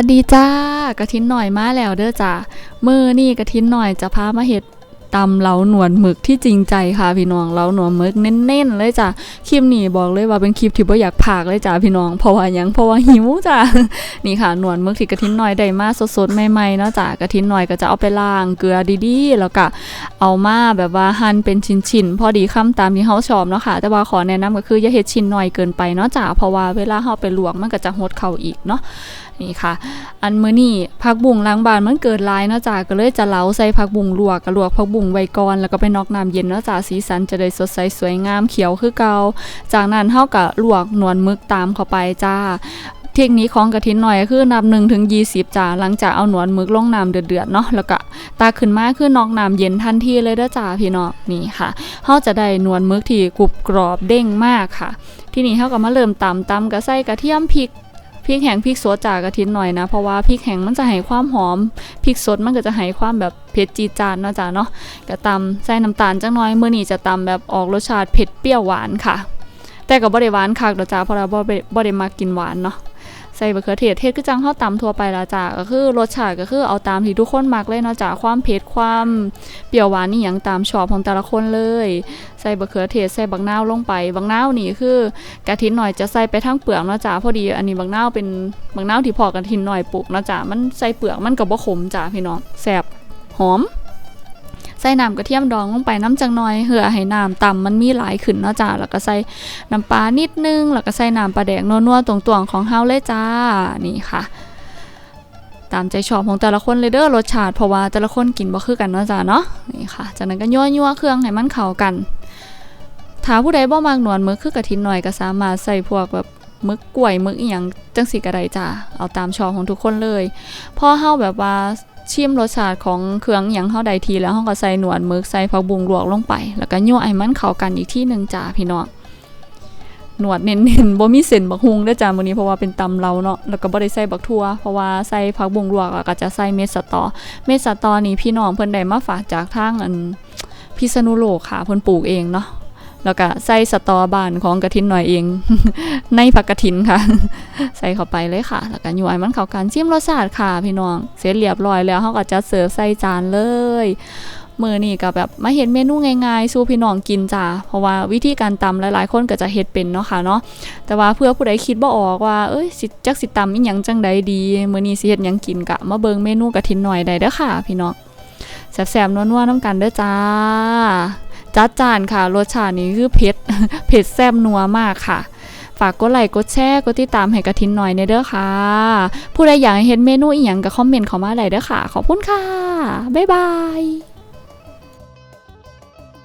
สดีจ้ากระทินหน่อยมาแล้วเด้อจ้ามือนี่กระทินหน่อยจะพามาเห็ด ตำเหลาหนวดหมึกที่จริงใจค่ะพี่น้องเหลาหนวดหมึกเน้นๆเลยจ้ะคลิปนี้บอกเลยว่าเป็นคลิปที่บ่อยากพากเลยจ้าพี่น้องเพราะว่ายังเพราะว่าหิวจ้านี่ค่ะหนวดหมึกที่กระทินหน่อยได้มาสดๆใหม่ๆเนาะจ้ากระทินหน่อยก็จะเอาไปล้างเกลือดีๆ แล้วก็เอามาแบบว่าหั่นเป็นชิ้นๆพอดีคำตามที่เฮาชอบเนาะค่ะ แต่ว่าขอแนะนำก็คืออย่าเฮ็ดชิ้นน้อยเกินไปเนาะจ้าเพราะว่าเวลาเฮาไปลวกมันก็จะหดเข้าอีกเนาะนี่ค่ะ อันมื้อนี้ผักบุ้งล้างบานมันเกิดลายเนาะจ้าก็เลยจะเหลาใส่ผักบุ้งลวกก็ลวกผักบุ้งไว้ก่อนแล้วก็ไปนอกน้ำเย็นเนาะจ้าสีสันจะได้สดใสสวยงามเขียวคือเก่าจากนั้นเฮาก็ลวกหนวดมึกตามเข้าไปจ้าเทคนิคของกระทินหน่อยคือนับ1ถึง20จ้าหลังจากเอาหนวดมึกลงน้ำเดือดๆเนาะแล้วก็ตาขึ้นมาคือนอกน้ำเย็นทันทีเลยเด้อจ้าพี่น้องนี่ค่ะเฮาจะได้หนวดมึกที่กรุบกรอบเด้งมากค่ะ ที่นี้เฮาก็มาเริ่มตำตำก็ใส่กระเทียมพริก พริกแห้งพริกสดจากกระทินหน่อยนะ เพราะว่าพริกแห้งมันจะให้ความหอมพริกสดมันก็จะให้ความแบบเผ็ดจีจานเนาะจ้ะเนาะก็ตำใส่น้ำตาลจังน้อยเมื่อนี้จะตำแบบออกรสชาติเผ็ดเปรี้ยวหวานค่ะ แต่กับบริหวานคักดอกจ้าเพราะเราบ่ได้บ่ได้มากินหวานเนาะ ใส่มะเขือเทศเทศคือจังเฮาตำทั่วไปละจ้าก็คือรสชาติก็คือเอาตามที่ทุกคนมักเลยเนาะจ้าความเผ็ดความเปรี้ยวหวานนี่หยังตามชอบของแต่ละคนเลย ใส่มะเขือเทศใส่บักนาวลงไปบักนาวนี่คือกะทินหน่อยจะใส่ไปทั้งเปลือกเนาะจ้าพอดีอันนี้บักนาวเป็นบักนาวที่พอกะทินหน่อยปลูกเนาะจ้ามันใส่เปลือกมันก็บ่ขมจ้าพี่น้องแซ่บหอม ใส่น้ำกระเทียมดองลงไปน้ำจังน่อยเหือให้น้ำต่ำมันมีหลายขึ้นเนาะจ้าแล้วก็ใส่น้ำปลานิดนึง แล้วก็ใส่น้ำปลาแดกนัวๆตรงๆของเฮาเลยจ้านี่ค่ะตามใจชอบของแต่ละคนเลยเด้อรสชาติเพราะว่าแต่ละคนกินบ่คือกันเนาะจ้าเนาะนี่ค่ะ จากนั้นก็ยั่วๆเครื่องให้มันเข้ากันถ้าผู้ใดบ่มักหนวดมึกคือกระทินหน่อยก็สามารถใส่พวกแบบมึกกล้วยมึกอีหยังจังสิก็ไดจ้าเอาตามชอบของทุกคนเลยพอเฮาแบบว่า ชิมรสชาติของเครื่องอหยังเฮาได้ทีแล้วเฮาก็ใส่หนวดมึกใส่ผักบุ้งลวกลงไป แล้วก็ยั่วให้มันเข้ากันอีกที่หนึงจ้าพี่น้องหนวดเน้นๆบ่มีเส้นบักฮุงเด้อจ้ามื้อนี้เพราะว่าเป็นตำเราเนาะแล้วก็บ่ได้ใส่บักทั่วเพราะว่าใส่ผักบุ้งลวกแล้วก็จะใส่เม็ดสะตอ เม็ดสะตอนี่พี่น้องเพิ่นได้มาฝากจากทางอันพิษณุโลกค่ะเพิ่นปลูกเองเนาะ แล้วก็ใส่สตอบานของกระถินหน่อยเอง ในผักกระถินค่ะ ใส่เข้าไปเลยค่ะ แล้วก็ยั่วให้มันเข้ากันชิมรสชาติค่ะพี่น้อง เสร็จเรียบร้อยแล้วเขาก็จะเสิร์ฟใส่จานเลยมือนี่ก็แบบมาเห็นเมนูง่ายๆสู้พี่น้องกินจ้าเพราะว่าวิธีการตำหลายๆคนก็จะเฮ็ดเป็นเนาะค่ะเนาะแต่ว่าเพื่อผู้ใดคิดบ่ออกว่าเอ้ยสิจักสิตำอีหยังจังใดดีมือนี้สิเฮ็ดหยังกินกะมาเบิ่งเมนูกระถินหน่อยได้เด้อค่ะ พี่น้องแซ่บๆนัวๆน้ำกันเด้อจ้า จัดจานค่ะ รสชาตินี้คือเผ็ดเผ็ดแซ่บนัวมากค่ะ ฝากกดไลค์กดแชร์กดติดตามให้กระทินหน่อยในเด้อค่ะ ผู้ใดอยากเห็นเมนูอีหยังก็คอมเมนต์เข้ามาได้เด้อค่ะ ขอบคุณค่ะ บ๊ายบาย